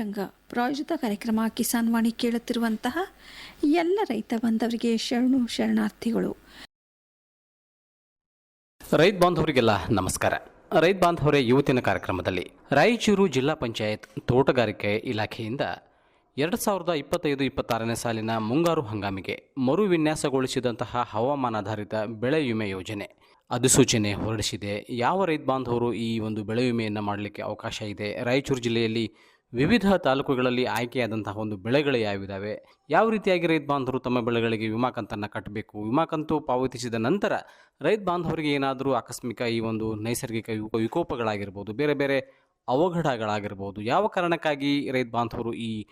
ಕೃಷಿ ರಂಗ ಪ್ರಾಯೋಜಿತ ಕಾರ್ಯಕ್ರಮ ಕಿಸಾನ್ ವಾಣಿ ಕೇಳುತ್ತಿರುವಂತಹ ಎಲ್ಲ ರೈತ ಬಾಂಧವರಿಗೆ ಶರಣು ಶರಣಾರ್ಥಿಗಳು. ರೈತ ಬಾಂಧವರಿಗೆಲ್ಲ ನಮಸ್ಕಾರ. ರೈತ ಬಾಂಧವರೇ ಯುವತಿನ ಕಾರ್ಯಕ್ರಮದಲ್ಲಿ ರಾಯಚೂರು ಜಿಲ್ಲಾ ಪಂಚಾಯತ್ ತೋಟಗಾರಿಕೆ ಇಲಾಖೆಯಿಂದ ಎರಡು ಸಾವಿರದ ಇಪ್ಪತ್ತೈದು ಇಪ್ಪತ್ತಾರನೇ ಸಾಲಿನ ಮುಂಗಾರು ಹಂಗಾಮಿಗೆ ಮರು ವಿನ್ಯಾಸಗೊಳಿಸಿದಂತಹ ಹವಾಮಾನಾಧಾರಿತ ಬೆಳೆ ವಿಮೆ ಯೋಜನೆ. ಅಧಿಸೂಚನೆ ಹೊರಡಿಸಿದೆ. ಯಾವ ರೈತ ಬಾಂಧವರು ಈ ಒಂದು ಬೆಳೆ ವಿಮೆಯನ್ನು ಮಾಡಲಿಕ್ಕೆ ಅವಕಾಶ ಇದೆ? ರಾಯಚೂರು ಜಿಲ್ಲೆಯಲ್ಲಿ ವಿವಿಧ ತಾಲೂಕುಗಳಲ್ಲಿ ಆಯ್ಕೆಯಾದಂತಹ ಒಂದು ಬೆಳೆಗಳು ಯಾವಿದ್ದಾವೆ ಯಾವ ರೀತಿಯಾಗಿ ರೈತ ಬಾಂಧವರು ತಮ್ಮ ಬೆಳೆಗಳಿಗೆ ವಿಮಾ ಕಂತನ್ನು ಕಟ್ಟಬೇಕು? ವಿಮಾ ಕಂತು ಪಾವತಿಸಿದ ನಂತರ ರೈತ ಬಾಂಧವರಿಗೆ ಏನಾದರೂ ಆಕಸ್ಮಿಕ ಈ ಒಂದು ನೈಸರ್ಗಿಕ ವಿಕೋ- ವಿಕೋಪಗಳಾಗಿರ್ಬೋದು, ಬೇರೆ ಬೇರೆ ಅವಘಡಗಳಾಗಿರ್ಬೋದು, ಯಾವ ಕಾರಣಕ್ಕಾಗಿ ರೈತ ಬಾಂಧವರು ಈ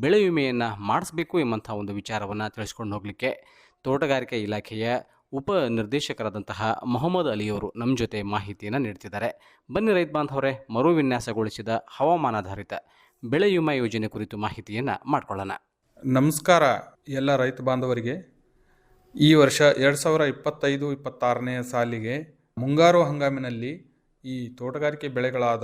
ಬೆಳೆ ವಿಮೆಯನ್ನು ಮಾಡಿಸ್ಬೇಕು ಎಂಬಂಥ ಒಂದು ವಿಚಾರವನ್ನು ತಿಳಿಸ್ಕೊಂಡು ಹೋಗಲಿಕ್ಕೆ ತೋಟಗಾರಿಕೆ ಇಲಾಖೆಯ ಉಪ ನಿರ್ದೇಶಕರಾದಂತಹ ಮೊಹಮ್ಮದ್ ಅಲಿಯವರು ನಮ್ಮ ಜೊತೆ ಮಾಹಿತಿಯನ್ನು ನೀಡ್ತಿದ್ದಾರೆ. ಬನ್ನಿ ರೈತ ಬಾಂಧವರೇ, ಮರುವಿನ್ಯಾಸಗೊಳಿಸಿದ ಹವಾಮಾನಾಧಾರಿತ ಬೆಳೆ ವಿಮಾ ಯೋಜನೆ ಕುರಿತು ಮಾಹಿತಿಯನ್ನು ಮಾಡ್ಕೊಳ್ಳೋಣ. ನಮಸ್ಕಾರ ಎಲ್ಲ ರೈತ ಬಾಂಧವರಿಗೆ. ಈ ವರ್ಷ ಎರಡು ಸಾವಿರ ಇಪ್ಪತ್ತೈದು, ಇಪ್ಪತ್ತಾರನೇ ಸಾಲಿಗೆ ಮುಂಗಾರು ಹಂಗಾಮಿನಲ್ಲಿ ಈ ತೋಟಗಾರಿಕೆ ಬೆಳೆಗಳಾದ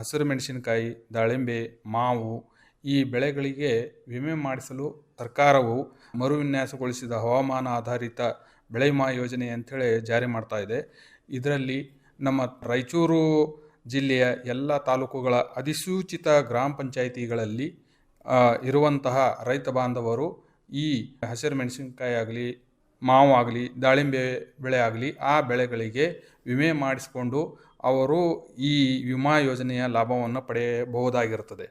ಹಸಿರು ಮೆಣಸಿನಕಾಯಿ, ದಾಳಿಂಬೆ, ಮಾವು ಈ ಬೆಳೆಗಳಿಗೆ ವಿಮೆ ಮಾಡಿಸಲು ಸರ್ಕಾರವು ಮರುವಿನ್ಯಾಸಗೊಳಿಸಿದ ಹವಾಮಾನ ಆಧಾರಿತ ಬೆಳೆ ವಿಮಾ ಯೋಜನೆ ಅಂಥೇಳಿ ಜಾರಿ ಮಾಡ್ತಾ ಇದೆ. ಇದರಲ್ಲಿ ನಮ್ಮ ರಾಯಚೂರು ಜಿಲ್ಲೆಯ ಎಲ್ಲ ತಾಲೂಕುಗಳ ಅಧಿಸೂಚಿತ ಗ್ರಾಮ ಪಂಚಾಯಿತಿಗಳಲ್ಲಿ ಇರುವಂತಹ ರೈತ ಬಾಂಧವರು ಈ ಹಸಿರು ಮೆಣಸಿನಕಾಯಿ ಆಗಲಿ, ಮಾವು ಆಗಲಿ, ದಾಳಿಂಬೆ ಬೆಳೆ ಆಗಲಿ, ಆ ಬೆಳೆಗಳಿಗೆ ವಿಮೆ ಮಾಡಿಸಿಕೊಂಡು ಅವರು ಈ ವಿಮಾ ಯೋಜನೆಯ ಲಾಭವನ್ನು ಪಡೆಯಬಹುದಾಗಿರುತ್ತದೆ.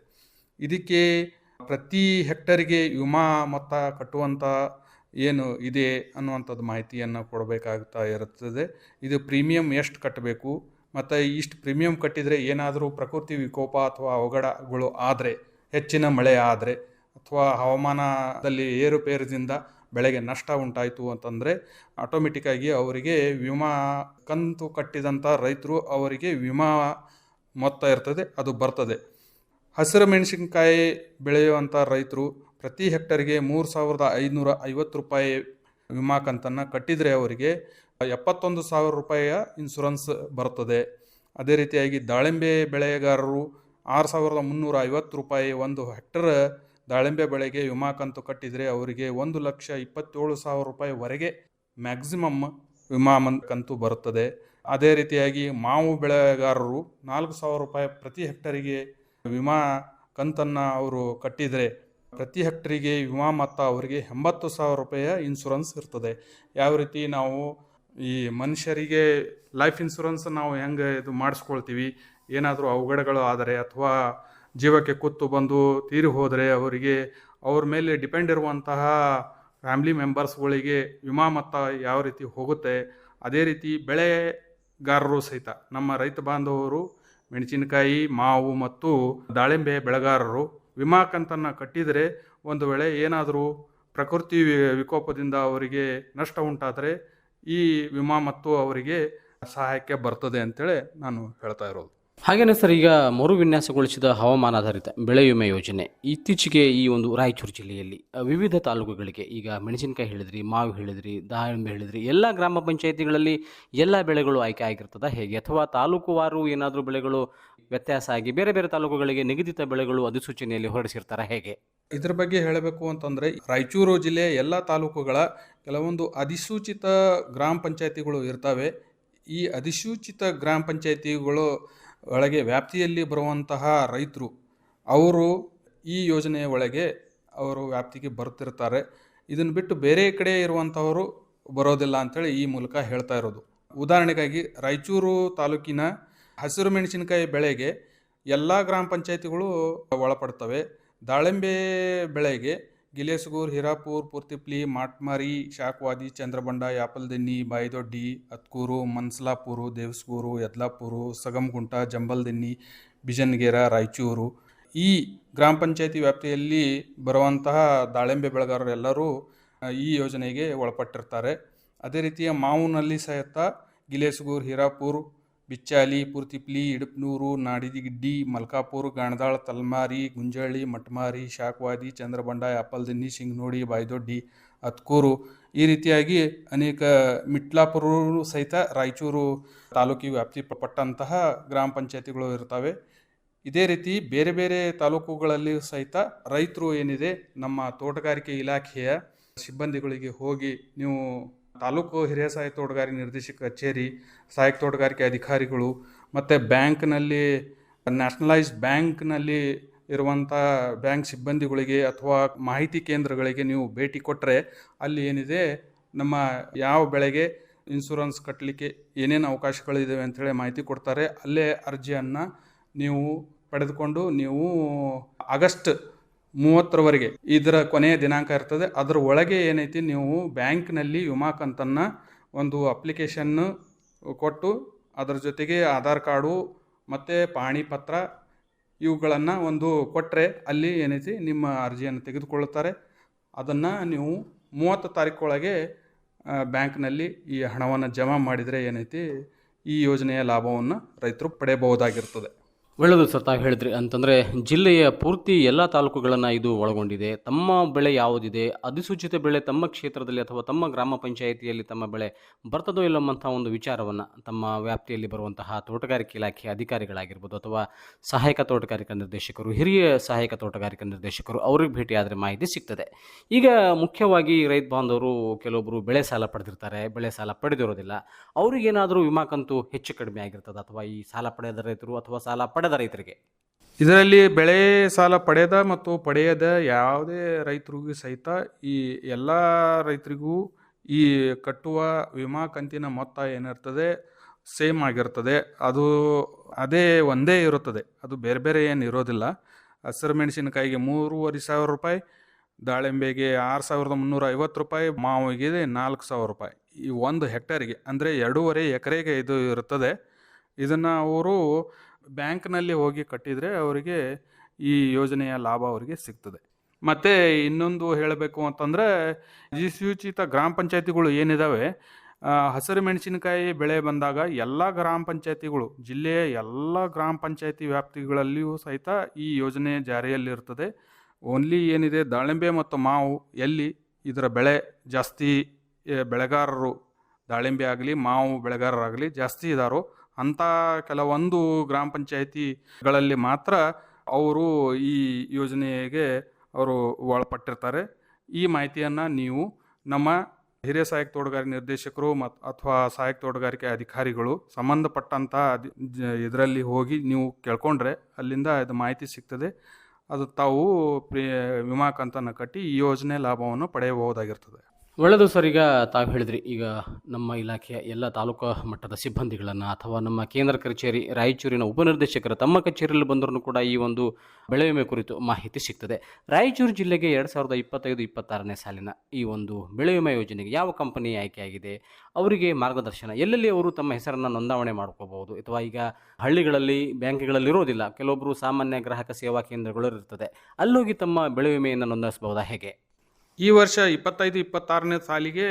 ಇದಕ್ಕೆ ಪ್ರತಿ ಹೆಕ್ಟರಿಗೆ ವಿಮಾ ಮೊತ್ತ ಕಟ್ಟುವಂಥ ಏನು ಇದೆ ಅನ್ನುವಂಥದ್ದು ಮಾಹಿತಿಯನ್ನು ಕೊಡಬೇಕಾಗ್ತಾ ಇರುತ್ತದೆ. ಇದು ಪ್ರೀಮಿಯಂ ಎಷ್ಟು ಕಟ್ಟಬೇಕು ಮತ್ತು ಇಷ್ಟು ಪ್ರೀಮಿಯಂ ಕಟ್ಟಿದರೆ ಏನಾದರೂ ಪ್ರಕೃತಿ ವಿಕೋಪ ಅಥವಾ ಅವಘಡಗಳು ಆದರೆ, ಹೆಚ್ಚಿನ ಮಳೆ ಆದರೆ, ಅಥವಾ ಹವಾಮಾನದಲ್ಲಿ ಏರುಪೇರದಿಂದ ಬೆಳೆಗೆ ನಷ್ಟ ಉಂಟಾಯಿತು ಅಂತಂದರೆ ಆಟೋಮೆಟಿಕ್ಕಾಗಿ ಅವರಿಗೆ ವಿಮಾ, ಕಂತು ಕಟ್ಟಿದಂಥ ರೈತರು ಅವರಿಗೆ ವಿಮಾ ಮೊತ್ತ ಇರ್ತದೆ, ಅದು ಬರ್ತದೆ. ಹಸಿರು ಮೆಣಸಿನಕಾಯಿ ಬೆಳೆಯುವಂಥ ರೈತರು ಪ್ರತಿ ಹೆಕ್ಟರ್ಗೆ ಮೂರು ಸಾವಿರದ ಐದುನೂರ ಐವತ್ತು ರೂಪಾಯಿ ವಿಮಾ ಕಂತನ್ನು ಕಟ್ಟಿದರೆ ಅವರಿಗೆ ಎಪ್ಪತ್ತೊಂದು ಸಾವಿರ ರೂಪಾಯಿಯ ಇನ್ಸುರೆನ್ಸ್ ಬರುತ್ತದೆ. ಅದೇ ರೀತಿಯಾಗಿ ದಾಳಿಂಬೆ ಬೆಳೆಗಾರರು ಆರು ಸಾವಿರದ ಮುನ್ನೂರ ಐವತ್ತು ರೂಪಾಯಿ ಒಂದು ಹೆಕ್ಟರ್ ದಾಳಿಂಬೆ ಬೆಳೆಗೆ ವಿಮಾ ಕಂತು ಕಟ್ಟಿದರೆ ಅವರಿಗೆ ಒಂದು ಲಕ್ಷ ಇಪ್ಪತ್ತೇಳು ಸಾವಿರ ರೂಪಾಯಿವರೆಗೆ ಮ್ಯಾಕ್ಸಿಮಮ್ ವಿಮಾ ಮನ್ ಕಂತು ಬರುತ್ತದೆ. ಅದೇ ರೀತಿಯಾಗಿ ಮಾವು ಬೆಳೆಗಾರರು ನಾಲ್ಕು ಸಾವಿರ ರೂಪಾಯಿ ಪ್ರತಿ ಹೆಕ್ಟರಿಗೆ ವಿಮಾ ಕಂತನ್ನು ಅವರು ಕಟ್ಟಿದರೆ ಪ್ರತಿ ಹೆಕ್ಟರಿಗೆ ವಿಮಾ ಮೊತ್ತ ಅವರಿಗೆ ಎಂಬತ್ತು ಸಾವಿರ ರೂಪಾಯಿಯ ಇನ್ಶೂರೆನ್ಸ್ ಇರ್ತದೆ. ಯಾವ ರೀತಿ ನಾವು ಈ ಮನುಷ್ಯರಿಗೆ ಲೈಫ್ ಇನ್ಶೂರೆನ್ಸ್ ನಾವು ಹೆಂಗೆ ಇದು ಮಾಡಿಸ್ಕೊಳ್ತೀವಿ? ಏನಾದರೂ ಅವಘಡಗಳು ಆದರೆ ಅಥವಾ ಜೀವಕ್ಕೆ ಕುತ್ತು ಬಂದು ತೀರಿ ಹೋದರೆ ಅವರಿಗೆ ಅವ್ರ ಮೇಲೆ ಡಿಪೆಂಡ್ ಇರುವಂತಹ ಫ್ಯಾಮಿಲಿ ಮೆಂಬರ್ಸ್ಗಳಿಗೆ ವಿಮಾ ಮೊತ್ತ ಯಾವ ರೀತಿ ಹೋಗುತ್ತೆ? ಅದೇ ರೀತಿ ಬೆಳೆಗಾರರು ಸಹಿತ, ನಮ್ಮ ರೈತ ಬಾಂಧವರು, ಮೆಣಸಿನಕಾಯಿ, ಮಾವು ಮತ್ತು ದಾಳಿಂಬೆ ಬೆಳೆಗಾರರು ವಿಮಾ ಕಂತನ್ನು ಕಟ್ಟಿದರೆ ಒಂದು ವೇಳೆ ಏನಾದರೂ ಪ್ರಕೃತಿ ವಿಕೋಪದಿಂದ ಅವರಿಗೆ ನಷ್ಟ ಉಂಟಾದರೆ ಈ ವಿಮಾ ಮತ್ತು ಅವರಿಗೆ ಸಹಾಯಕ್ಕೆ ಬರ್ತದೆ ಅಂತೇಳಿ ನಾನು ಹೇಳ್ತಾ ಇರೋದು. ಹಾಗೇನೆ ಸರ್, ಈಗ ಮರು ವಿನ್ಯಾಸಗೊಳಿಸಿದ ಹವಾಮಾನಾಧಾರಿತ ಬೆಳೆ ವಿಮೆ ಯೋಜನೆ ಇತ್ತೀಚೆಗೆ ಈ ಒಂದು ರಾಯಚೂರು ಜಿಲ್ಲೆಯಲ್ಲಿ ವಿವಿಧ ತಾಲೂಕುಗಳಿಗೆ, ಈಗ ಮೆಣಸಿನಕಾಯಿ ಹೇಳಿದ್ರಿ, ಮಾವು ಹೇಳಿದ್ರಿ, ದಾಳಿಂಬೆ ಹೇಳಿದ್ರಿ, ಎಲ್ಲ ಗ್ರಾಮ ಪಂಚಾಯಿತಿಗಳಲ್ಲಿ ಎಲ್ಲ ಬೆಳೆಗಳು ಆಯ್ಕೆ ಆಗಿರ್ತದ ಹೇಗೆ? ಅಥವಾ ತಾಲೂಕುವಾರು ಏನಾದರೂ ಬೆಳೆಗಳು ವ್ಯತ್ಯಾಸ ಆಗಿ ಬೇರೆ ಬೇರೆ ತಾಲೂಕುಗಳಿಗೆ ನಿಗದಿತ ಬೆಳೆಗಳು ಅಧಿಸೂಚನೆಯಲ್ಲಿ ಹೊರಡಿಸಿರ್ತಾರೆ ಹೇಗೆ? ಇದ್ರ ಬಗ್ಗೆ ಹೇಳಬೇಕು ಅಂತಂದರೆ, ರಾಯಚೂರು ಜಿಲ್ಲೆಯ ಎಲ್ಲ ತಾಲೂಕುಗಳ ಕೆಲವೊಂದು ಅಧಿಸೂಚಿತ ಗ್ರಾಮ ಪಂಚಾಯತಿಗಳು ಇರ್ತವೆ. ಈ ಅಧಿಸೂಚಿತ ಗ್ರಾಮ ಪಂಚಾಯತಿಗಳು ಒಳಗೆ ವ್ಯಾಪ್ತಿಯಲ್ಲಿ ಬರುವಂತಹ ರೈತರು, ಅವರು ಈ ಯೋಜನೆಯ ಒಳಗೆ ಅವರು ವ್ಯಾಪ್ತಿಗೆ ಬರ್ತಿರ್ತಾರೆ. ಇದನ್ನು ಬಿಟ್ಟು ಬೇರೆ ಕಡೆ ಇರುವಂಥವರು ಬರೋದಿಲ್ಲ ಅಂಥೇಳಿ ಈ ಮೂಲಕ ಹೇಳ್ತಾ ಇರೋದು. ಉದಾಹರಣೆಗಾಗಿ ರಾಯಚೂರು ತಾಲೂಕಿನ ಹಸಿರು ಮೆಣಸಿನಕಾಯಿ ಬೆಳೆಗೆ ಎಲ್ಲ ಗ್ರಾಮ ಪಂಚಾಯತಿಗಳು ಒಳಪಡ್ತವೆ. ದಾಳಿಂಬೆ ಬೆಳೆಗೆ ಗಿಲೇಸುಗೂರು, ಹಿರಾಪುರ್, ಪುರ್ತಿಪ್ಲಿ, ಮಾಟ್ಮಾರಿ, ಶಾಕ್ವಾದಿ, ಚಂದ್ರಬಂಡ, ಯಾಪಲ್ದಿನ್ನಿ, ಬಾಯಿದೊಡ್ಡಿ, ಅತ್ಕೂರು, ಮನ್ಸಲಾಪುರು, ದೇವಸ್ಗೂರು, ಯದ್ಲಾಪುರು ಸಗಮಗುಂಟ ಜಂಬಲ್ದಿನ್ನಿ, ಬಿಜನ್ಗೇರ, ರಾಯಚೂರು. ಈ ಗ್ರಾಮ ಪಂಚಾಯತಿ ವ್ಯಾಪ್ತಿಯಲ್ಲಿ ಬರುವಂತಹ ದಾಳಿಂಬೆ ಬೆಳೆಗಾರರೆಲ್ಲರೂ ಈ ಯೋಜನೆಗೆ ಒಳಪಟ್ಟಿರ್ತಾರೆ. ಅದೇ ರೀತಿಯ ಮಾವುನಲ್ಲಿ ಸಹಿತ ಗಿಲೇಸ್ಗೂರ್, ಹಿರಾಪುರ್ ಬಿಚ್ಚಾಲಿ, ಪುರ್ತಿಪ್ಲಿ, ಇಡಪ್ನೂರು ನಾಡಿದಿಗಿಡ್ಡಿ ಮಲ್ಕಾಪುರ್, ಗಾಣದಾಳ, ತಲ್ಮಾರಿ, ಗುಂಜಳ್ಳಿ, ಮಟ್ಮಾರಿ, ಶಾಕ್ವಾದಿ ಚಂದ್ರಬಂಡ ಅಪ್ಪಲ್ದಿನ್ನಿ, ಸಿಂಗ್ನೋಡಿ, ಬಾಯ್ದೊಡ್ಡಿ ಅತ್ಕೂರು ಈ ರೀತಿಯಾಗಿ ಅನೇಕ ಮಿಟ್ಲಾಪುರ ಸಹಿತ ರಾಯಚೂರು ತಾಲೂಕಿ ವ್ಯಾಪ್ತಿ ಪಟ್ಟಂತಹ ಗ್ರಾಮ ಪಂಚಾಯತಿಗಳು ಇರ್ತವೆ ಇದೇ ರೀತಿ ಬೇರೆ ಬೇರೆ ತಾಲೂಕುಗಳಲ್ಲಿ ಸಹಿತ ರೈತರು ಏನಿದೆ, ನಮ್ಮ ತೋಟಗಾರಿಕೆ ಇಲಾಖೆಯ ಸಿಬ್ಬಂದಿಗಳಿಗೆ ಹೋಗಿ ನೀವು ತಾಲೂಕು ಹಿರಿಯ ಸಹಾಯಕ ತೋಟಗಾರಿಕೆ ನಿರ್ದೇಶಕ ಕಚೇರಿ ಸಹಾಯಕ ತೋಟಗಾರಿಕೆ ಅಧಿಕಾರಿಗಳು ಮತ್ತು ಬ್ಯಾಂಕ್ನಲ್ಲಿ, ನ್ಯಾಷನಲೈಸ್ಡ್ ಬ್ಯಾಂಕ್ನಲ್ಲಿ ಇರುವಂಥ ಬ್ಯಾಂಕ್ ಸಿಬ್ಬಂದಿಗಳಿಗೆ ಅಥವಾ ಮಾಹಿತಿ ಕೇಂದ್ರಗಳಿಗೆ ನೀವು ಭೇಟಿ ಕೊಟ್ಟರೆ ಅಲ್ಲಿ ಏನಿದೆ, ನಮ್ಮ ಯಾವ ಬೆಳೆಗೆ ಇನ್ಶೂರೆನ್ಸ್ ಕಟ್ಟಲಿಕ್ಕೆ ಏನೇನು ಅವಕಾಶಗಳಿದ್ದಾವೆ ಅಂಥೇಳಿ ಮಾಹಿತಿ ಕೊಡ್ತಾರೆ. ಅಲ್ಲೇ ಅರ್ಜಿಯನ್ನು ನೀವು ಪಡೆದುಕೊಂಡು ನೀವು ಆಗಸ್ಟ್ ಮೂವತ್ತರವರೆಗೆ ಇದರ ಕೊನೆಯ ದಿನಾಂಕ ಇರ್ತದೆ. ಅದರ ಒಳಗೆ ಏನೈತಿ, ನೀವು ಬ್ಯಾಂಕ್ನಲ್ಲಿ ವಿಮಾ ಕಂತನ್ನು ಒಂದು ಅಪ್ಲಿಕೇಶನ್ನು ಕೊಟ್ಟು, ಅದರ ಜೊತೆಗೆ ಆಧಾರ್ ಕಾರ್ಡು ಮತ್ತು ಪಾಣಿ ಪತ್ರ ಇವುಗಳನ್ನು ಒಂದು ಕೊಟ್ಟರೆ ಅಲ್ಲಿ ಏನೈತಿ, ನಿಮ್ಮ ಅರ್ಜಿಯನ್ನು ತೆಗೆದುಕೊಳ್ಳುತ್ತಾರೆ. ಅದನ್ನು ನೀವು ಮೂವತ್ತು ತಾರೀಕೊಳಗೆ ಬ್ಯಾಂಕ್ನಲ್ಲಿ ಈ ಹಣವನ್ನು ಜಮಾ ಮಾಡಿದರೆ ಏನೈತಿ, ಈ ಯೋಜನೆಯ ಲಾಭವನ್ನು ರೈತರು ಪಡೆಯಬಹುದಾಗಿರ್ತದೆ. ಒಳ್ಳೆಯದು ಸರ್ ತಾವು ಹೇಳಿದ್ರಿ. ಅಂತಂದರೆ ಜಿಲ್ಲೆಯ ಪೂರ್ತಿ ಎಲ್ಲ ತಾಲೂಕುಗಳನ್ನು ಇದು ಒಳಗೊಂಡಿದೆ. ತಮ್ಮ ಬೆಳೆ ಯಾವುದಿದೆ, ಅಧಿಸೂಚಿತ ಬೆಳೆ ತಮ್ಮ ಕ್ಷೇತ್ರದಲ್ಲಿ ಅಥವಾ ತಮ್ಮ ಗ್ರಾಮ ಪಂಚಾಯಿತಿಯಲ್ಲಿ ತಮ್ಮ ಬೆಳೆ ಬರ್ತದೋ ಇಲ್ಲವಂಥ ಒಂದು ವಿಚಾರವನ್ನು ತಮ್ಮ ವ್ಯಾಪ್ತಿಯಲ್ಲಿ ಬರುವಂತಹ ತೋಟಗಾರಿಕೆ ಇಲಾಖೆ ಅಧಿಕಾರಿಗಳಾಗಿರ್ಬೋದು ಅಥವಾ ಸಹಾಯಕ ತೋಟಗಾರಿಕಾ ನಿರ್ದೇಶಕರು, ಹಿರಿಯ ಸಹಾಯಕ ತೋಟಗಾರಿಕಾ ನಿರ್ದೇಶಕರು ಅವ್ರಿಗೆ ಭೇಟಿಯಾದರೆ ಮಾಹಿತಿ ಸಿಗ್ತದೆ. ಈಗ ಮುಖ್ಯವಾಗಿ ರೈತ ಬಾಂಧವರು ಕೆಲವೊಬ್ಬರು ಬೆಳೆ ಸಾಲ ಪಡೆದಿರ್ತಾರೆ. ಬೆಳೆ ಸಾಲ ಪಡೆದಿರೋದಿಲ್ಲ. ಅವರಿಗೇನಾದರೂ ವಿಮಾ ಕಂತು ಹೆಚ್ಚು ಕಡಿಮೆ ಆಗಿರ್ತದೆ ಅಥವಾ ಈ ಸಾಲ ಪಡೆದ ರೈತರು ಅಥವಾ ಸಾಲ ಪಡೆದ ರೈತರಿಗೆ. ಇದರಲ್ಲಿ ಬೆಳೆ ಸಾಲ ಪಡೆದ ಮತ್ತು ಪಡೆಯದ ಯಾವುದೇ ರೈತರಿಗೂ ಸಹಿತ ಈ ಎಲ್ಲ ರೈತರಿಗೂ ಈ ಕಟ್ಟುವ ವಿಮಾ ಕಂತಿನ ಮೊತ್ತ ಏನಿರ್ತದೆ, ಸೇಮ್ ಆಗಿರ್ತದೆ. ಅದು ಅದೇ ಒಂದೇ ಇರುತ್ತದೆ. ಅದು ಬೇರೆ ಬೇರೆ ಏನು ಇರೋದಿಲ್ಲ. ಹಸಿರು ಮೆಣಸಿನಕಾಯಿಗೆ ಮೂರುವರೆ ಸಾವಿರ ರೂಪಾಯಿ, ದಾಳಿಂಬೆಗೆ ಆರು ಸಾವಿರದ ಮುನ್ನೂರ ಐವತ್ತು ರೂಪಾಯಿ, ಮಾವಿಗೆ ನಾಲ್ಕು ಸಾವಿರ ರೂಪಾಯಿ. ಈ ಒಂದು ಹೆಕ್ಟೇರಿಗೆ, ಅಂದರೆ ಎರಡೂವರೆ ಎಕರೆಗೆ ಇದು ಇರುತ್ತದೆ. ಇದನ್ನು ಅವರು ಬ್ಯಾಂಕ್ನಲ್ಲಿ ಹೋಗಿ ಕಟ್ಟಿದರೆ ಅವರಿಗೆ ಈ ಯೋಜನೆಯ ಲಾಭ ಅವರಿಗೆ ಸಿಗ್ತದೆ. ಮತ್ತು ಇನ್ನೊಂದು ಹೇಳಬೇಕು ಅಂತಂದರೆ ಅಧಿಸೂಚಿತ ಗ್ರಾಮ ಪಂಚಾಯತಿಗಳು ಏನಿದ್ದಾವೆ ಹಸಿರು ಮೆಣಸಿನಕಾಯಿ ಬೆಳೆ ಬಂದಾಗ ಎಲ್ಲ ಗ್ರಾಮ ಪಂಚಾಯತಿಗಳು, ಜಿಲ್ಲೆಯ ಎಲ್ಲ ಗ್ರಾಮ ಪಂಚಾಯತಿ ವ್ಯಾಪ್ತಿಗಳಲ್ಲಿಯೂ ಸಹಿತ ಈ ಯೋಜನೆ ಜಾರಿಯಲ್ಲಿರ್ತದೆ. ಓನ್ಲಿ ಏನಿದೆ, ದಾಳಿಂಬೆ ಮತ್ತು ಮಾವು, ಎಲ್ಲಿ ಇದರ ಬೆಳೆ ಜಾಸ್ತಿ ಬೆಳೆಗಾರರು ದಾಳಿಂಬೆ ಆಗಲಿ, ಮಾವು ಬೆಳೆಗಾರರಾಗಲಿ ಜಾಸ್ತಿ ಇದ್ದಾರೋ ಅಂಥ ಕೆಲವೊಂದು ಗ್ರಾಮ ಪಂಚಾಯತಿಗಳಲ್ಲಿ ಮಾತ್ರ ಅವರು ಈ ಯೋಜನೆಗೆ ಅವರು ಒಳಪಟ್ಟಿರ್ತಾರೆ. ಈ ಮಾಹಿತಿಯನ್ನು ನೀವು ನಮ್ಮ ಹಿರಿಯ ಸಹಾಯಕ ತೋಟಗಾರಿಕೆ ನಿರ್ದೇಶಕರು ಮತ್ತು ಅಥವಾ ಸಹಾಯಕ ತೋಟಗಾರಿಕೆ ಅಧಿಕಾರಿಗಳು ಸಂಬಂಧಪಟ್ಟಂಥ ಇದರಲ್ಲಿ ಹೋಗಿ ನೀವು ಕೇಳ್ಕೊಂಡ್ರೆ ಅಲ್ಲಿಂದ ಇದು ಮಾಹಿತಿ ಸಿಗ್ತದೆ. ಅದು ತಾವು ಪ್ರಿ ವಿಮಾ ಕಂತನ್ನು ಕಟ್ಟಿ ಈ ಯೋಜನೆ ಲಾಭವನ್ನು ಪಡೆಯಬಹುದಾಗಿರ್ತದೆ. ಒಳ್ಳೆಯದು ಸರ್. ಈಗ ತಾವು ಹೇಳಿದ್ರಿ, ಈಗ ನಮ್ಮ ಇಲಾಖೆಯ ಎಲ್ಲ ತಾಲೂಕು ಮಟ್ಟದ ಸಿಬ್ಬಂದಿಗಳನ್ನು ಅಥವಾ ನಮ್ಮ ಕೇಂದ್ರ ಕಚೇರಿ, ರಾಯಚೂರಿನ ಉಪನಿರ್ದೇಶಕರು ತಮ್ಮ ಕಚೇರಿಯಲ್ಲಿ ಬಂದರೂ ಕೂಡ ಈ ಒಂದು ಬೆಳೆ ವಿಮೆ ಕುರಿತು ಮಾಹಿತಿ ಸಿಗ್ತದೆ. ರಾಯಚೂರು ಜಿಲ್ಲೆಗೆ ಎರಡು ಸಾವಿರದ ಇಪ್ಪತ್ತೈದು, ಇಪ್ಪತ್ತಾರನೇ ಸಾಲಿನ ಈ ಒಂದು ಬೆಳೆ ವಿಮೆ ಯೋಜನೆಗೆ ಯಾವ ಕಂಪನಿ ಆಯ್ಕೆಯಾಗಿದೆ, ಅವರಿಗೆ ಮಾರ್ಗದರ್ಶನ, ಎಲ್ಲೆಲ್ಲಿ ಅವರು ತಮ್ಮ ಹೆಸರನ್ನು ನೋಂದಾವಣೆ ಮಾಡ್ಕೋಬಹುದು ಅಥವಾ ಈಗ ಹಳ್ಳಿಗಳಲ್ಲಿ, ಬ್ಯಾಂಕ್ಗಳಲ್ಲಿ ಇರೋದಿಲ್ಲ ಕೆಲವೊಬ್ಬರು ಸಾಮಾನ್ಯ ಗ್ರಾಹಕ ಸೇವಾ ಕೇಂದ್ರಗಳು ಇರ್ತದೆ ಅಲ್ಲೋಗಿ ತಮ್ಮ ಬೆಳೆ ವಿಮೆಯನ್ನು ನೋಂದಾಯಿಸಬಹುದಾ, ಹೇಗೆ? ಈ ವರ್ಷ ಇಪ್ಪತ್ತೈದು, ಇಪ್ಪತ್ತಾರನೇ ಸಾಲಿಗೆ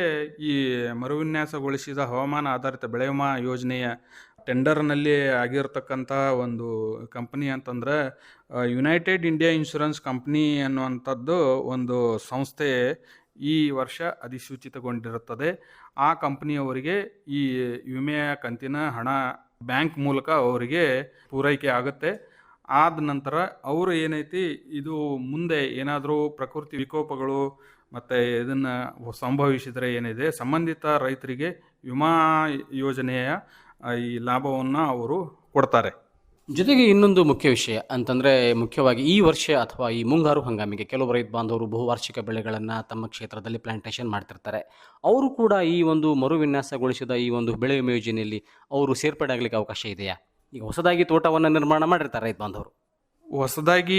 ಈ ಮರುವಿನ್ಯಾಸಗೊಳಿಸಿದ ಹವಾಮಾನ ಆಧಾರಿತ ಬೆಳೆ ವಿಮಾ ಯೋಜನೆಯ ಟೆಂಡರ್ನಲ್ಲಿ ಆಗಿರತಕ್ಕಂಥ ಒಂದು ಕಂಪನಿ ಅಂತಂದ್ರೆ ಯುನೈಟೆಡ್ ಇಂಡಿಯಾ ಇನ್ಶೂರೆನ್ಸ್ ಕಂಪ್ನಿ ಅನ್ನುವಂಥದ್ದು ಒಂದು ಸಂಸ್ಥೆ ಈ ವರ್ಷ ಅಧಿಸೂಚಿತಗೊಂಡಿರುತ್ತದೆ. ಆ ಕಂಪ್ನಿಯವರಿಗೆ ಈ ವಿಮೆಯ ಕಂತಿನ ಹಣ ಬ್ಯಾಂಕ್ ಮೂಲಕ ಅವರಿಗೆ ಪೂರೈಕೆ ಆಗುತ್ತೆ. ಆದ ನಂತರ ಅವರು ಏನೈತಿ, ಇದು ಮುಂದೆ ಏನಾದರೂ ಪ್ರಕೃತಿ ವಿಕೋಪಗಳು ಮತ್ತು ಇದನ್ನು ಸಂಭವಿಸಿದರೆ ಏನಿದೆ? ಸಂಬಂಧಿತ ರೈತರಿಗೆ ವಿಮಾ ಯೋಜನೆಯ ಈ ಲಾಭವನ್ನು ಅವರು ಕೊಡ್ತಾರೆ. ಜೊತೆಗೆ ಇನ್ನೊಂದು ಮುಖ್ಯ ವಿಷಯ ಅಂತಂದರೆ, ಮುಖ್ಯವಾಗಿ ಈ ವರ್ಷ ಅಥವಾ ಈ ಮುಂಗಾರು ಹಂಗಾಮಿಗೆ ಕೆಲವು ರೈತ ಬಾಂಧವರು ಬಹುವಾರ್ಷಿಕ ಬೆಳೆಗಳನ್ನು ತಮ್ಮ ಕ್ಷೇತ್ರದಲ್ಲಿ ಪ್ಲಾಂಟೇಷನ್ ಮಾಡ್ತಿರ್ತಾರೆ. ಅವರು ಕೂಡ ಈ ಒಂದು ಮರುವಿನ್ಯಾಸಗೊಳಿಸಿದ ಈ ಒಂದು ಬೆಳೆ ಯೋಜನೆಯಲ್ಲಿ ಅವರು ಸೇರ್ಪಡೆ ಆಗಲಿಕ್ಕೆ ಅವಕಾಶ ಇದೆಯಾ? ಈಗ ಹೊಸದಾಗಿ ತೋಟವನ್ನು ನಿರ್ಮಾಣ ಮಾಡಿರ್ತಾರೆ ರೈತ ಬಾಂಧವರು. ಹೊಸದಾಗಿ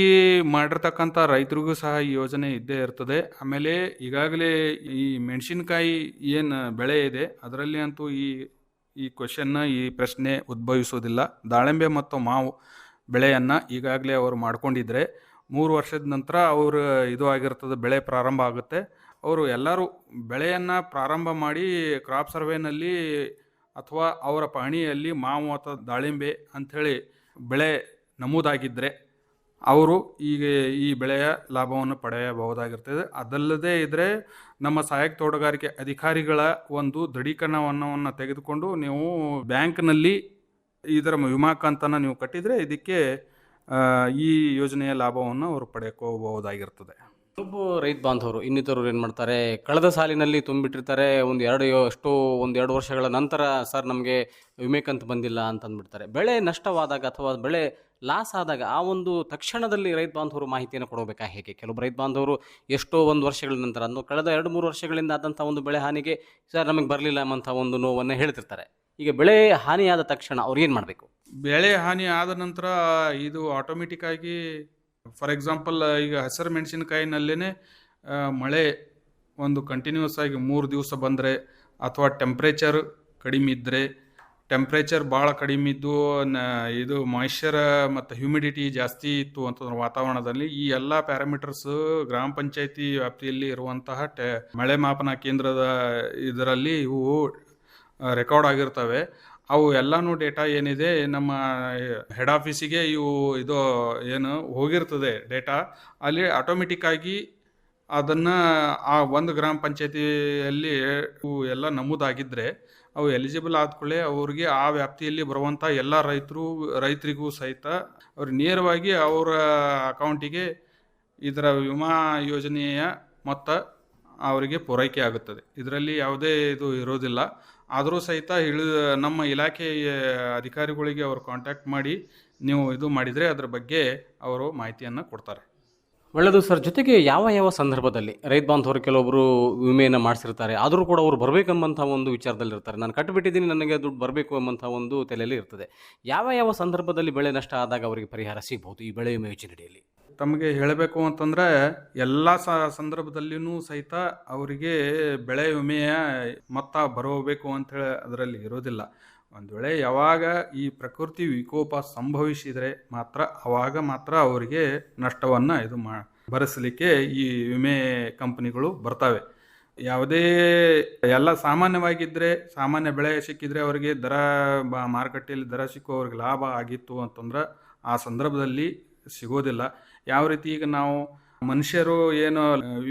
ಮಾಡಿರ್ತಕ್ಕಂಥ ರೈತರಿಗೂ ಸಹ ಈ ಯೋಜನೆ ಇದ್ದೇ ಇರ್ತದೆ. ಆಮೇಲೆ ಈಗಾಗಲೇ ಈ ಮೆಣಸಿನಕಾಯಿ ಏನು ಬೆಳೆ ಇದೆ, ಅದರಲ್ಲಿ ಅಂತೂ ಈ ಈ ಕ್ವಶನ್ನ ಈ ಪ್ರಶ್ನೆ ಉದ್ಭವಿಸೋದಿಲ್ಲ ದಾಳಿಂಬೆ ಮತ್ತು ಮಾವು ಬೆಳೆಯನ್ನು ಈಗಾಗಲೇ ಅವರು ಮಾಡ್ಕೊಂಡಿದ್ರೆ ಮೂರು ವರ್ಷದ ನಂತರ ಅವರು ಇದು ಆಗಿರ್ತದೆ, ಬೆಳೆ ಪ್ರಾರಂಭ ಆಗುತ್ತೆ. ಅವರು ಎಲ್ಲರೂ ಬೆಳೆಯನ್ನು ಪ್ರಾರಂಭ ಮಾಡಿ ಕ್ರಾಪ್ ಸರ್ವೇನಲ್ಲಿ ಅಥವಾ ಅವರ ಪಹಣಿಯಲ್ಲಿ ಮಾವು ಅಥವಾ ದಾಳಿಂಬೆ ಅಂಥೇಳಿ ಬೆಳೆ ನಮೂದಾಗಿದ್ದರೆ ಅವರು ಈಗ ಈ ಬೆಳೆಯ ಲಾಭವನ್ನು ಪಡೆಯಬಹುದಾಗಿರ್ತದೆ. ಅದಲ್ಲದೆ ಇದ್ದರೆ ನಮ್ಮ ಸಹಾಯಕ ತೋಟಗಾರಿಕೆ ಅಧಿಕಾರಿಗಳ ಒಂದು ದೃಢೀಕರಣವನ್ನು ತೆಗೆದುಕೊಂಡು ನೀವು ಬ್ಯಾಂಕ್ನಲ್ಲಿ ಇದರ ವಿಮಾ ಕಂತನ್ನು ನೀವು ಕಟ್ಟಿದರೆ ಇದಕ್ಕೆ ಈ ಯೋಜನೆಯ ಲಾಭವನ್ನು ಅವರು ಪಡೆಯಕೋಬಹುದಾಗಿರ್ತದೆ ಕೆಲವು ರೈತ ಬಾಂಧವರು, ಇನ್ನಿತರರು ಏನು ಮಾಡ್ತಾರೆ? ಕಳೆದ ಸಾಲಿನಲ್ಲಿ ತುಂಬಿಟ್ಟಿರ್ತಾರೆ, ಒಂದು ಎರಡು ಎಷ್ಟು ಎಷ್ಟೋ ಒಂದು ಎರಡು ವರ್ಷಗಳ ನಂತರ ಸರ್ ನಮಗೆ ವಿಮೆ ಕಂತು ಬಂದಿಲ್ಲ ಅಂತ ಅಂದ್ಬಿಡ್ತಾರೆ ಬೆಳೆ ನಷ್ಟವಾದಾಗ ಅಥವಾ ಬೆಳೆ ಲಾಸ್ ಆದಾಗ ಆ ಒಂದು ತಕ್ಷಣದಲ್ಲಿ ರೈತ ಬಾಂಧವರು ಮಾಹಿತಿಯನ್ನು ಕೊಡಬೇಕಾ ಹೇಗೆ? ಕೆಲವು ರೈತ ಬಾಂಧವರು ಎಷ್ಟೋ ಒಂದು ವರ್ಷಗಳ ನಂತರ ಅಂದು ಕಳೆದ ಎರಡು, ಮೂರು ವರ್ಷಗಳಿಂದ ಆದಂಥ ಒಂದು ಬೆಳೆ ಹಾನಿಗೆ ಸರ್ ನಮಗೆ ಬರಲಿಲ್ಲ ಎಂಬಂಥ ಒಂದು ನೋವನ್ನು ಹೇಳ್ತಿರ್ತಾರೆ. ಈಗ ಬೆಳೆ ಹಾನಿಯಾದ ತಕ್ಷಣ ಅವ್ರು ಏನು ಮಾಡಬೇಕು? ಬೆಳೆ ಹಾನಿ ಆದ ನಂತರ ಇದು ಆಟೋಮೆಟಿಕ್ ಆಗಿ ಫಾರ್ ಎಕ್ಸಾಂಪಲ್ ಈಗ ಹಸಿರು ಮೆಣಸಿನಕಾಯಿನಲ್ಲೇ ಮಳೆ ಒಂದು ಕಂಟಿನ್ಯೂಸ್ ಆಗಿ ಮೂರು ದಿವಸ ಬಂದರೆ ಅಥವಾ ಟೆಂಪ್ರೇಚರ್ ಕಡಿಮೆ ಇದ್ದರೆ ಟೆಂಪ್ರೇಚರ್ ಭಾಳ ಕಡಿಮೆ ಇದ್ದು, ನ, ಇದು ಮಾಯ್ಶ್ಚರ್ ಮತ್ತು ಹ್ಯೂಮಿಡಿಟಿ ಜಾಸ್ತಿ ಇತ್ತು ಅಂತಂದ್ರೆ ವಾತಾವರಣದಲ್ಲಿ ಈ ಎಲ್ಲ ಪ್ಯಾರಾಮೀಟರ್ಸ್ ಗ್ರಾಮ ಪಂಚಾಯತಿ ವ್ಯಾಪ್ತಿಯಲ್ಲಿ ಇರುವಂತಹ ಟೆ, ಮಳೆ ಮಾಪನ ಕೇಂದ್ರದ ಇದರಲ್ಲಿ ಇವು ರೆಕಾರ್ಡ್ ಆಗಿರ್ತವೆ. ಅವು ಎಲ್ಲಾನು ಡೇಟಾ ಏನಿದೆ, ನಮ್ಮ ಹೆಡ್ ಆಫೀಸಿಗೆ ಇವು ಇದು, ಏನು, ಹೋಗಿರ್ತದೆ ಡೇಟಾ ಅಲ್ಲಿ ಆಟೋಮೆಟಿಕ್ ಆಗಿ ಅದನ್ನು ಆ ಒಂದು ಗ್ರಾಮ ಪಂಚಾಯತಿಯಲ್ಲಿ ಇವು ಎಲ್ಲ ನಮೂದಾಗಿದ್ದರೆ ಅವು ಎಲಿಜಿಬಲ್ ಆದ್ಕೊಳ್ಳೆ ಅವ್ರಿಗೆ ಆ ವ್ಯಾಪ್ತಿಯಲ್ಲಿ ಬರುವಂಥ ಎಲ್ಲ ರೈತರು, ರೈತರಿಗೂ ಸಹಿತ ಅವ್ರು ನೇರವಾಗಿ ಅವರ ಅಕೌಂಟಿಗೆ ಇದರ ವಿಮಾ ಯೋಜನೆಯ ಮೊತ್ತ ಅವರಿಗೆ ಪೂರೈಕೆ ಆಗುತ್ತದೆ. ಇದರಲ್ಲಿ ಯಾವುದೇ ಇದು ಇರೋದಿಲ್ಲ. ಆದರೂ ಸಹಿತ ಇಳಿ, ನಮ್ಮ ಇಲಾಖೆ ಅಧಿಕಾರಿಗಳಿಗೆ ಅವರು ಕಾಂಟ್ಯಾಕ್ಟ್ ಮಾಡಿ ನೀವು ಇದು ಮಾಡಿದರೆ ಅದರ ಬಗ್ಗೆ ಅವರು ಮಾಹಿತಿಯನ್ನು ಕೊಡ್ತಾರೆ. ಒಳ್ಳೆಯದು ಸರ್. ಜೊತೆಗೆ ಯಾವ ಯಾವ ಸಂದರ್ಭದಲ್ಲಿ ರೈತ ಬಾಂಧವರು ಕೆಲವೊಬ್ಬರು ವಿಮೆಯನ್ನು ಮಾಡಿಸಿರ್ತಾರೆ, ಆದರೂ ಕೂಡ ಅವರು ಬರಬೇಕೆಂಬಂಥ ಒಂದು ವಿಚಾರದಲ್ಲಿ ಇರ್ತಾರೆ. ನಾನು ಕಟ್ಟಿಬಿಟ್ಟಿದ್ದೀನಿ ನನಗೆ ದುಡ್ಡು ಬರಬೇಕು ಎಂಬಂಥ ಒಂದು ತಲೆಯಲ್ಲಿ ಇರ್ತದೆ. ಯಾವ ಯಾವ ಸಂದರ್ಭದಲ್ಲಿ ಬೆಳೆ ನಷ್ಟ ಆದಾಗ ಅವರಿಗೆ ಪರಿಹಾರ ಸಿಗ್ಬೋದು ಈ ಬೆಳೆ ವಿಮೆ ಯೋಜನೆಯಲ್ಲಿ ತಮಗೆ ಹೇಳಬೇಕು ಅಂತಂದರೆ, ಎಲ್ಲ ಸಂದರ್ಭದಲ್ಲಿಯೂ ಸಹಿತ ಅವರಿಗೆ ಬೆಳೆ ವಿಮೆಯ ಮೊತ್ತ ಬರಬೇಕು ಅಂಥೇಳಿ ಅದರಲ್ಲಿ ಇರೋದಿಲ್ಲ. ಒಂದು ವೇಳೆ ಯಾವಾಗ ಈ ಪ್ರಕೃತಿ ವಿಕೋಪ ಸಂಭವಿಸಿದರೆ ಮಾತ್ರ ಆವಾಗ ಮಾತ್ರ ಅವರಿಗೆ ನಷ್ಟವನ್ನು ಇದು ಮಾ, ಭರಿಸಲಿಕ್ಕೆ ಈ ವಿಮೆ ಕಂಪನಿಗಳು ಬರ್ತವೆ. ಯಾವುದೇ ಎಲ್ಲ ಸಾಮಾನ್ಯವಾಗಿದ್ದರೆ ಸಾಮಾನ್ಯ ಬೆಳೆ ಸಿಕ್ಕಿದರೆ ಅವರಿಗೆ ದರ ಮಾರುಕಟ್ಟೆಯಲ್ಲಿ ದರ ಸಿಕ್ಕೋ ಅವ್ರಿಗೆ ಲಾಭ ಆಗಿತ್ತು ಅಂತಂದ್ರೆ ಆ ಸಂದರ್ಭದಲ್ಲಿ ಸಿಗೋದಿಲ್ಲ. ಯಾವ ರೀತಿ ಈಗ ನಾವು ಮನುಷ್ಯರು ಏನು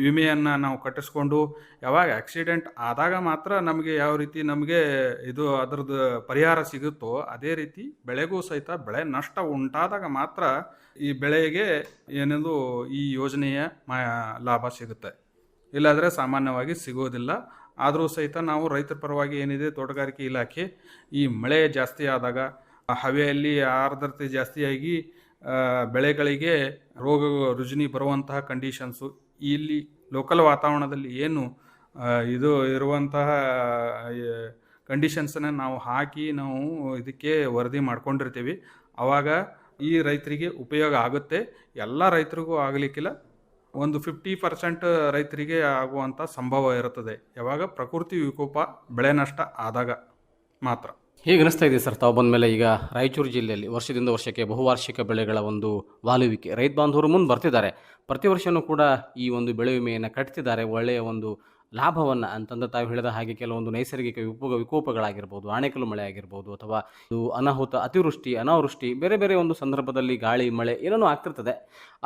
ವಿಮೆಯನ್ನು ನಾವು ಕಟ್ಟಿಸ್ಕೊಂಡು ಯಾವಾಗ ಆಕ್ಸಿಡೆಂಟ್ ಆದಾಗ ಮಾತ್ರ ನಮಗೆ ಯಾವ ರೀತಿ ನಮಗೆ ಇದು ಅದರದ್ದು ಪರಿಹಾರ ಸಿಗುತ್ತೋ, ಅದೇ ರೀತಿ ಬೆಳೆಗೂ ಸಹಿತ ಬೆಳೆ ನಷ್ಟ ಉಂಟಾದಾಗ ಮಾತ್ರ ಈ ಬೆಳೆಗೆ ಏನೆಂದು ಈ ಯೋಜನೆಯ ಲಾಭ ಸಿಗುತ್ತೆ. ಇಲ್ಲಾಂದರೆ ಸಾಮಾನ್ಯವಾಗಿ ಸಿಗೋದಿಲ್ಲ. ಆದರೂ ಸಹಿತ ನಾವು ರೈತರ ಪರವಾಗಿ ಏನಿದೆ, ತೋಟಗಾರಿಕೆ ಇಲಾಖೆ ಈ ಮಳೆ ಜಾಸ್ತಿ ಆದಾಗ ಹವೆಯಲ್ಲಿ ಆರ್ದ್ರತೆ ಜಾಸ್ತಿಯಾಗಿ ಬೆಳೆಗಳಿಗೆ ರೋಗ ರುಜಿನಿ ಬರುವಂತಹ ಕಂಡೀಷನ್ಸು ಇಲ್ಲಿ ಲೋಕಲ್ ವಾತಾವರಣದಲ್ಲಿ ಏನು ಇದು ಇರುವಂತಹ ಕಂಡೀಷನ್ಸನ್ನು ನಾವು ಹಾಕಿ ನಾವು ಇದಕ್ಕೆ ವರದಿ ಮಾಡ್ಕೊಂಡಿರ್ತೀವಿ. ಆವಾಗ ಈ ರೈತರಿಗೆ ಉಪಯೋಗ ಆಗುತ್ತೆ. ಎಲ್ಲ ರೈತರಿಗೂ ಆಗಲಿಕ್ಕಿಲ್ಲ. ಒಂದು ಫಿಫ್ಟಿ ಪರ್ಸೆಂಟ್ ರೈತರಿಗೆ ಆಗುವಂಥ ಸಂಭವ ಇರುತ್ತದೆ. ಯಾವಾಗ? ಪ್ರಕೃತಿ ವಿಕೋಪ, ಬೆಳೆ ನಷ್ಟ ಆದಾಗ ಮಾತ್ರ. ಹೇಗೆ ಅನಿಸ್ತಾ ಇದೆ ಸರ್? ತಾವು ಬಂದ ಮೇಲೆ ಈಗ ರಾಯಚೂರು ಜಿಲ್ಲೆಯಲ್ಲಿ ವರ್ಷದಿಂದ ವರ್ಷಕ್ಕೆ ಬಹುವಾರ್ಷಿಕ ಬೆಳೆಗಳ ಒಂದು ವಾಲುವಿಕೆ. ರೈತ ಬಾಂಧವರು ಮುಂದೆ ಬರ್ತಿದ್ದಾರೆ. ಪ್ರತಿ ವರ್ಷವೂ ಕೂಡ ಈ ಒಂದು ಬೆಳೆ ವಿಮೆಯನ್ನು ಕಟ್ತಿದ್ದಾರೆ. ಒಳ್ಳೆಯ ಒಂದು ಲಾಭವನ್ನು ಅಂತಂದ್ರೆ ತಾವು ಹೇಳಿದ ಹಾಗೆ ಕೆಲವೊಂದು ನೈಸರ್ಗಿಕ ವಿಪ ವಿಕೋಪಗಳಾಗಿರ್ಬೋದು, ಆಣೆಕಲ್ಲು ಮಳೆ ಆಗಿರ್ಬೋದು ಅಥವಾ ಇದು ಅನಾಹುತ, ಅತಿವೃಷ್ಟಿ, ಅನಾವೃಷ್ಟಿ, ಬೇರೆ ಬೇರೆ ಒಂದು ಸಂದರ್ಭದಲ್ಲಿ ಗಾಳಿ, ಮಳೆ ಏನೇನೋ ಆಗ್ತಿರ್ತದೆ.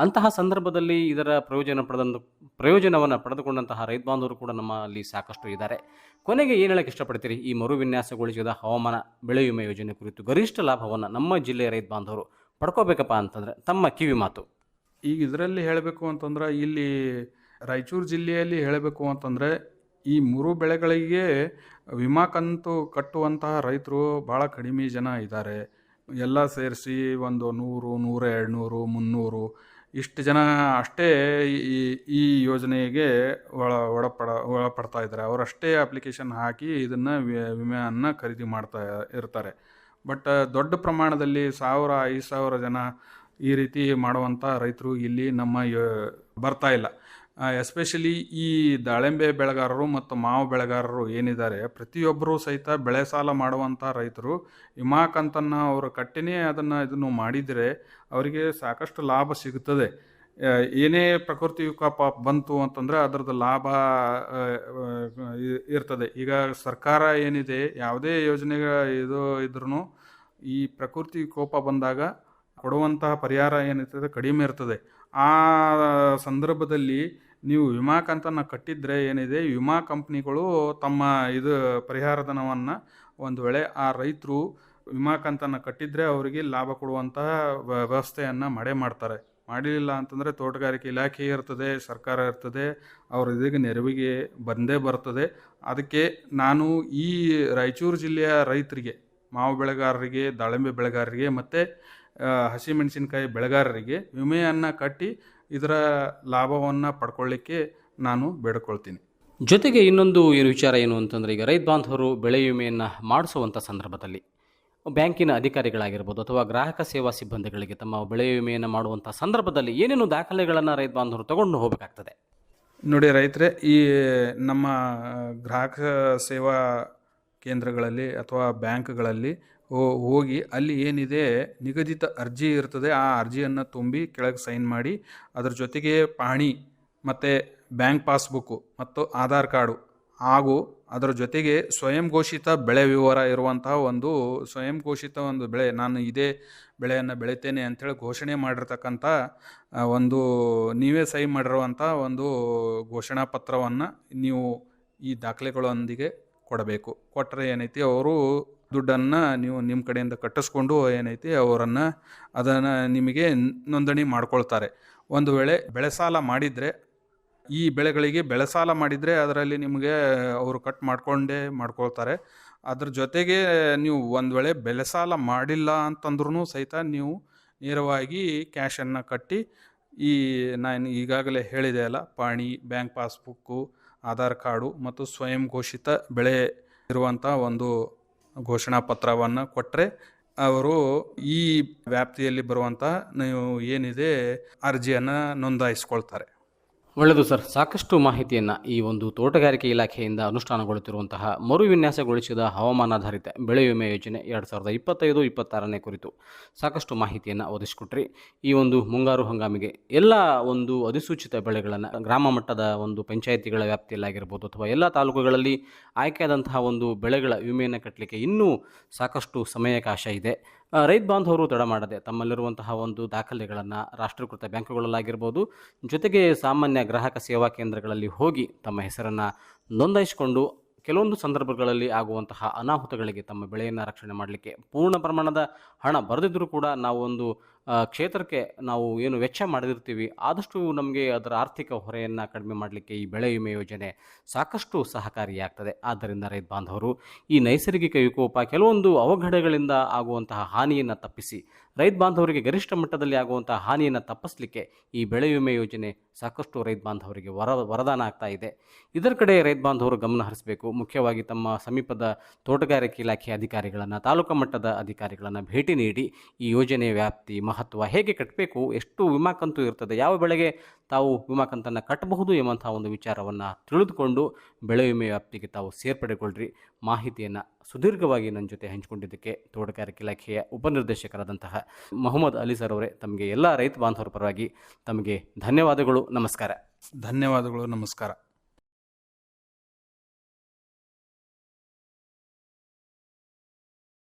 ಅಂತಹ ಸಂದರ್ಭದಲ್ಲಿ ಇದರ ಪ್ರಯೋಜನ ಪಡೆದ ಪ್ರಯೋಜನವನ್ನು ಪಡೆದುಕೊಂಡಂತಹ ರೈತ ಬಾಂಧವರು ಕೂಡ ನಮ್ಮಲ್ಲಿ ಸಾಕಷ್ಟು ಇದ್ದಾರೆ. ಕೊನೆಗೆ ಏನು ಹೇಳಕ್ಕೆ ಇಷ್ಟಪಡ್ತೀರಿ? ಈ ಮರು ವಿನ್ಯಾಸಗೊಳಿಸಿದ ಹವಾಮಾನ ಬೆಳೆ ವಿಮೆ ಯೋಜನೆ ಕುರಿತು ಗರಿಷ್ಠ ಲಾಭವನ್ನು ನಮ್ಮ ಜಿಲ್ಲೆಯ ರೈತ ಬಾಂಧವರು ಪಡ್ಕೋಬೇಕಪ್ಪ ಅಂತಂದರೆ ತಮ್ಮ ಕಿವಿ ಮಾತು. ಈಗ ಇದರಲ್ಲಿ ಹೇಳಬೇಕು ಅಂತಂದ್ರೆ ಇಲ್ಲಿ ರಾಯಚೂರು ಜಿಲ್ಲೆಯಲ್ಲಿ ಹೇಳಬೇಕು ಅಂತಂದರೆ, ಈ ಮೂರು ಬೆಳೆಗಳಿಗೆ ವಿಮಾ ಕಂತು ಕಟ್ಟುವಂತಹ ರೈತರು ಭಾಳ ಕಡಿಮೆ ಜನ ಇದ್ದಾರೆ. ಎಲ್ಲ ಸೇರಿಸಿ ಒಂದು ನೂರು, ನೂರ ಎರಡುನೂರು, ಮುನ್ನೂರು, ಇಷ್ಟು ಜನ ಅಷ್ಟೇ ಈ ಈ ಯೋಜನೆಗೆ ಒಳ, ಒಳಪಡ, ಒಳಪಡ್ತಾ ಇದ್ದಾರೆ. ಅವರಷ್ಟೇ ಅಪ್ಲಿಕೇಶನ್ ಹಾಕಿ ಇದನ್ನು ವಿಮೆಯನ್ನು ಖರೀದಿ ಮಾಡ್ತಾ ಇರ್ತಾರೆ. ಬಟ್ ದೊಡ್ಡ ಪ್ರಮಾಣದಲ್ಲಿ ಸಾವಿರ, ಐದು ಸಾವಿರ ಜನ ಈ ರೀತಿ ಮಾಡುವಂಥ ರೈತರು ಇಲ್ಲಿ ನಮ್ಮ ಬರ್ತಾ ಇಲ್ಲ. ಎಸ್ಪೆಷಲಿ ಈ ದಾಳಿಂಬೆ ಬೆಳೆಗಾರರು ಮತ್ತು ಮಾವು ಬೆಳೆಗಾರರು ಏನಿದ್ದಾರೆ, ಪ್ರತಿಯೊಬ್ಬರೂ ಸಹಿತ ಬೆಳೆ ಸಾಲ ಮಾಡುವಂಥ ರೈತರು. ವಿಮಾ ಕಂತನ್ನು ಅವರು ಕಟ್ಟಿನೇ ಅದನ್ನು ಇದನ್ನು ಮಾಡಿದರೆ ಅವರಿಗೆ ಸಾಕಷ್ಟು ಲಾಭ ಸಿಗುತ್ತದೆ. ಏನೇ ಪ್ರಕೃತಿ ವಿಕೋಪ ಬಂತು ಅಂತಂದರೆ ಅದರದ್ದು ಲಾಭ ಇರ್ತದೆ. ಈಗ ಸರ್ಕಾರ ಏನಿದೆ, ಯಾವುದೇ ಯೋಜನೆ ಇದು ಇದ್ರೂ ಈ ಪ್ರಕೃತಿ ವಿಕೋಪ ಬಂದಾಗ ಕೊಡುವಂತಹ ಪರಿಹಾರ ಏನಿರ್ತದೆ ಕಡಿಮೆ ಇರ್ತದೆ. ಆ ಸಂದರ್ಭದಲ್ಲಿ ನೀವು ವಿಮಾ ಕಂತನ್ನು ಕಟ್ಟಿದ್ರೆ ಏನಿದೆ, ವಿಮಾ ಕಂಪ್ನಿಗಳು ತಮ್ಮ ಇದು ಪರಿಹಾರ ಧನವನ್ನು ಒಂದು ವೇಳೆ ಆ ರೈತರು ವಿಮಾ ಕಂತನ್ನು ಕಟ್ಟಿದರೆ ಅವರಿಗೆ ಲಾಭ ಕೊಡುವಂತಹ ವ್ಯವಸ್ಥೆಯನ್ನು ಮಾಡೇ ಮಾಡ್ತಾರೆ. ಮಾಡಲಿಲ್ಲ ಅಂತಂದರೆ ತೋಟಗಾರಿಕೆ ಇಲಾಖೆ ಇರ್ತದೆ, ಸರ್ಕಾರ ಇರ್ತದೆ, ಅವ್ರ ಇದಕ್ಕೆ ನೆರವಿಗೆ ಬಂದೇ ಬರ್ತದೆ. ಅದಕ್ಕೆ ನಾನು ಈ ರಾಯಚೂರು ಜಿಲ್ಲೆಯ ರೈತರಿಗೆ, ಮಾವು ಬೆಳೆಗಾರರಿಗೆ, ದಾಳಿಂಬೆ ಬೆಳೆಗಾರರಿಗೆ ಮತ್ತು ಹಸಿಮೆಣಸಿನಕಾಯಿ ಬೆಳೆಗಾರರಿಗೆ ವಿಮೆಯನ್ನು ಕಟ್ಟಿ ಇದರ ಲಾಭವನ್ನು ಪಡ್ಕೊಳ್ಳಿಕ್ಕೆ ನಾನು ಬೇಡ್ಕೊಳ್ತೀನಿ. ಜೊತೆಗೆ ಇನ್ನೊಂದು ಏನು ವಿಚಾರ ಏನು ಅಂತಂದರೆ ಈಗ ರೈತ ಬಾಂಧವರು ಬೆಳೆ ವಿಮೆಯನ್ನು ಮಾಡಿಸುವಂಥ ಸಂದರ್ಭದಲ್ಲಿ ಬ್ಯಾಂಕಿನ ಅಧಿಕಾರಿಗಳಾಗಿರ್ಬೋದು ಅಥವಾ ಗ್ರಾಹಕ ಸೇವಾ ಸಿಬ್ಬಂದಿಗಳಿಗೆ ತಮ್ಮ ಬೆಳೆ ವಿಮೆಯನ್ನು ಮಾಡುವಂಥ ಸಂದರ್ಭದಲ್ಲಿ ಏನೇನು ದಾಖಲೆಗಳನ್ನು ರೈತ ಬಾಂಧವರು ತಗೊಂಡು ಹೋಗಬೇಕಾಗ್ತದೆ? ನೋಡಿ ರೈತರೇ ಈ ನಮ್ಮ ಗ್ರಾಹಕ ಸೇವಾ ಕೇಂದ್ರಗಳಲ್ಲಿ ಅಥವಾ ಬ್ಯಾಂಕ್ಗಳಲ್ಲಿ ಹೋಗಿ ಅಲ್ಲಿ ಏನಿದೆ, ನಿಗದಿತ ಅರ್ಜಿ ಇರ್ತದೆ, ಆ ಅರ್ಜಿಯನ್ನು ತುಂಬಿ ಕೆಳಗೆ ಸೈನ್ ಮಾಡಿ, ಅದರ ಜೊತೆಗೆ ಪಹಣಿ ಮತ್ತು ಬ್ಯಾಂಕ್ ಪಾಸ್ಬುಕ್ಕು ಮತ್ತು ಆಧಾರ್ ಕಾರ್ಡು ಹಾಗೂ ಅದರ ಜೊತೆಗೆ ಸ್ವಯಂ ಘೋಷಿತ ಬೆಳೆ ವಿವರ ಇರುವಂತಹ ಒಂದು ಸ್ವಯಂ ಘೋಷಿತ ಒಂದು ಬೆಳೆ, ನಾನು ಇದೇ ಬೆಳೆಯನ್ನು ಬೆಳಿತೇನೆ ಅಂಥೇಳಿ ಘೋಷಣೆ ಮಾಡಿರ್ತಕ್ಕಂಥ ಒಂದು ನೀವೇ ಸೈನ್ ಮಾಡಿರುವಂಥ ಒಂದು ಘೋಷಣಾ ಪತ್ರವನ್ನು ನೀವು ಈ ದಾಖಲೆಗಳೊಂದಿಗೆ ಕೊಡಬೇಕು. ಕೊಟ್ಟರೆ ಏನೈತಿ, ಅವರು ದುಡ್ಡನ್ನು ನೀವು ನಿಮ್ಮ ಕಡೆಯಿಂದ ಕಟ್ಟಿಸ್ಕೊಂಡು ಏನೈತಿ ಅವರನ್ನು ಅದನ್ನು ನಿಮಗೆ ನೋಂದಣಿ ಮಾಡ್ಕೊಳ್ತಾರೆ. ಒಂದು ವೇಳೆ ಬೆಳೆ ಸಾಲ ಮಾಡಿದರೆ, ಈ ಬೆಳೆಗಳಿಗೆ ಬೆಳೆ ಸಾಲ ಮಾಡಿದರೆ ಅದರಲ್ಲಿ ನಿಮಗೆ ಅವರು ಕಟ್ ಮಾಡಿಕೊಂಡೇ ಮಾಡ್ಕೊಳ್ತಾರೆ. ಅದ್ರ ಜೊತೆಗೆ ನೀವು ಒಂದು ವೇಳೆ ಬೆಳೆ ಸಾಲ ಮಾಡಿಲ್ಲ ಅಂತಂದ್ರೂ ಸಹಿತ ನೀವು ನೇರವಾಗಿ ಕ್ಯಾಶನ್ನು ಕಟ್ಟಿ, ಈ ನಾನು ಈಗಾಗಲೇ ಹೇಳಿದೆ ಅಲ್ಲ, ಪಾಣಿ ಬ್ಯಾಂಕ್ ಪಾಸ್ಬುಕ್ಕು ಆಧಾರ್ ಕಾರ್ಡು ಮತ್ತು ಸ್ವಯಂ ಘೋಷಿತ ಬೆಳೆ ಇರುವಂಥ ಒಂದು ಘೋಷಣಾ ಪತ್ರವನ್ನು ಕೊಟ್ಟರೆ ಅವರು ಈ ವ್ಯಾಪ್ತಿಯಲ್ಲಿ ಬರುವಂಥ ನೀವು ಏನಿದೆ ಅರ್ಜಿಯನ್ನು ನೋಂದಾಯಿಸ್ಕೊಳ್ತಾರೆ. ಒಳ್ಳೆಯದು ಸರ್. ಸಾಕಷ್ಟು ಮಾಹಿತಿಯನ್ನು ಈ ಒಂದು ತೋಟಗಾರಿಕೆ ಇಲಾಖೆಯಿಂದ ಅನುಷ್ಠಾನಗೊಳ್ಳುತ್ತಿರುವಂತಹ ಮರು ವಿನ್ಯಾಸಗೊಳಿಸಿದ ಹವಾಮಾನಾಧಾರಿತ ಬೆಳೆ ವಿಮೆ ಯೋಜನೆ ಎರಡು ಸಾವಿರದ ಇಪ್ಪತ್ತೈದು, ಇಪ್ಪತ್ತಾರನೇ ಕುರಿತು ಸಾಕಷ್ಟು ಮಾಹಿತಿಯನ್ನು ಒದಗಿಸ್ಕೊಟ್ರಿ. ಈ ಒಂದು ಮುಂಗಾರು ಹಂಗಾಮಿಗೆ ಎಲ್ಲ ಒಂದು ಅಧಿಸೂಚಿತ ಬೆಳೆಗಳನ್ನು ಗ್ರಾಮ ಮಟ್ಟದ ಒಂದು ಪಂಚಾಯಿತಿಗಳ ವ್ಯಾಪ್ತಿಯಲ್ಲಾಗಿರ್ಬೋದು ಅಥವಾ ಎಲ್ಲ ತಾಲೂಕುಗಳಲ್ಲಿ ಆಯ್ಕೆಯಾದಂತಹ ಒಂದು ಬೆಳೆಗಳ ವಿಮೆಯನ್ನು ಕಟ್ಟಲಿಕ್ಕೆ ಇನ್ನೂ ಸಾಕಷ್ಟು ಸಮಯಾವಕಾಶ ಇದೆ. ರೈತ ಬಾಂಧವರು ತಡ ಮಾಡದೆ ತಮ್ಮಲ್ಲಿರುವಂತಹ ಒಂದು ದಾಖಲೆಗಳನ್ನು ರಾಷ್ಟ್ರೀಕೃತ ಬ್ಯಾಂಕುಗಳಲ್ಲಾಗಿರ್ಬೋದು, ಜೊತೆಗೆ ಸಾಮಾನ್ಯ ಗ್ರಾಹಕ ಸೇವಾ ಕೇಂದ್ರಗಳಲ್ಲಿ ಹೋಗಿ ತಮ್ಮ ಹೆಸರನ್ನು ನೋಂದಾಯಿಸಿಕೊಂಡು ಕೆಲವೊಂದು ಸಂದರ್ಭಗಳಲ್ಲಿ ಆಗುವಂತಹ ಅನಾಹುತಗಳಿಗೆ ತಮ್ಮ ಬೆಳೆಯನ್ನು ರಕ್ಷಣೆ ಮಾಡಲಿಕ್ಕೆ ಪೂರ್ಣ ಪ್ರಮಾಣದ ಹಣ ಬರೆದಿದ್ದರೂ ಕೂಡ ನಾವು ಒಂದು ಕ್ಷೇತ್ರಕ್ಕೆ ನಾವು ಏನು ವೆಚ್ಚ ಮಾಡದಿರ್ತೀವಿ ಆದಷ್ಟು ನಮಗೆ ಅದರ ಆರ್ಥಿಕ ಹೊರೆಯನ್ನು ಕಡಿಮೆ ಮಾಡಲಿಕ್ಕೆ ಈ ಬೆಳೆ ವಿಮೆ ಯೋಜನೆ ಸಾಕಷ್ಟು ಸಹಕಾರಿಯಾಗ್ತದೆ. ಆದ್ದರಿಂದ ರೈತ ಬಾಂಧವರು, ಈ ನೈಸರ್ಗಿಕ ವಿಕೋಪ ಕೆಲವೊಂದು ಅವಘಡಗಳಿಂದ ಆಗುವಂತಹ ಹಾನಿಯನ್ನು ತಪ್ಪಿಸಿ ರೈತ ಬಾಂಧವರಿಗೆ ಗರಿಷ್ಠ ಮಟ್ಟದಲ್ಲಿ ಆಗುವಂಥ ಹಾನಿಯನ್ನು ತಪ್ಪಿಸಲಿಕ್ಕೆ ಈ ಬೆಳೆ ವಿಮೆ ಯೋಜನೆ ಸಾಕಷ್ಟು ರೈತ ಬಾಂಧವರಿಗೆ ವರ, ವರದಾನ ಆಗ್ತಾ ಇದೆ. ಇದರ ಕಡೆ ರೈತ ಬಾಂಧವರು ಗಮನ ಹರಿಸಬೇಕು. ಮುಖ್ಯವಾಗಿ ತಮ್ಮ ಸಮೀಪದ ತೋಟಗಾರಿಕೆ ಇಲಾಖೆ ಅಧಿಕಾರಿಗಳನ್ನು, ತಾಲೂಕು ಮಟ್ಟದ ಅಧಿಕಾರಿಗಳನ್ನು ಭೇಟಿ ನೀಡಿ ಈ ಯೋಜನೆಯ ವ್ಯಾಪ್ತಿ ಮಹತ್ವ ಹೇಗೆ ಕಟ್ಟಬೇಕು ಎಷ್ಟು ವಿಮಾ ಕಂತು ಇರ್ತದೆ, ಯಾವ ಬೆಳೆಗೆ ತಾವು ವಿಮಾ ಕಂತನ್ನು ಕಟ್ಟಬಹುದು ಎಂಬಂತಹ ಒಂದು ವಿಚಾರವನ್ನು ತಿಳಿದುಕೊಂಡು ಬೆಳೆ ವಿಮೆ ವ್ಯಾಪ್ತಿಗೆ ತಾವು ಸೇರ್ಪಡೆಗೊಳ್ಳ್ರಿ ಮಾಹಿತಿಯನ್ನು ಸುದೀರ್ಘವಾಗಿ ನನ್ನ ಜೊತೆ ಹಂಚಿಕೊಂಡಿದ್ದಕ್ಕೆ ತೋಟಗಾರಿಕೆ ಇಲಾಖೆಯ ಉಪನಿರ್ದೇಶಕರಾದಂತಹ ಮೊಹಮ್ಮದ್ ಅಲಿ ಸರ್ ಅವರೇ ತಮಗೆ ಎಲ್ಲ ರೈತ ಬಾಂಧವರ ಪರವಾಗಿ ತಮಗೆ ಧನ್ಯವಾದಗಳು. ನಮಸ್ಕಾರ. ಧನ್ಯವಾದಗಳು, ನಮಸ್ಕಾರ.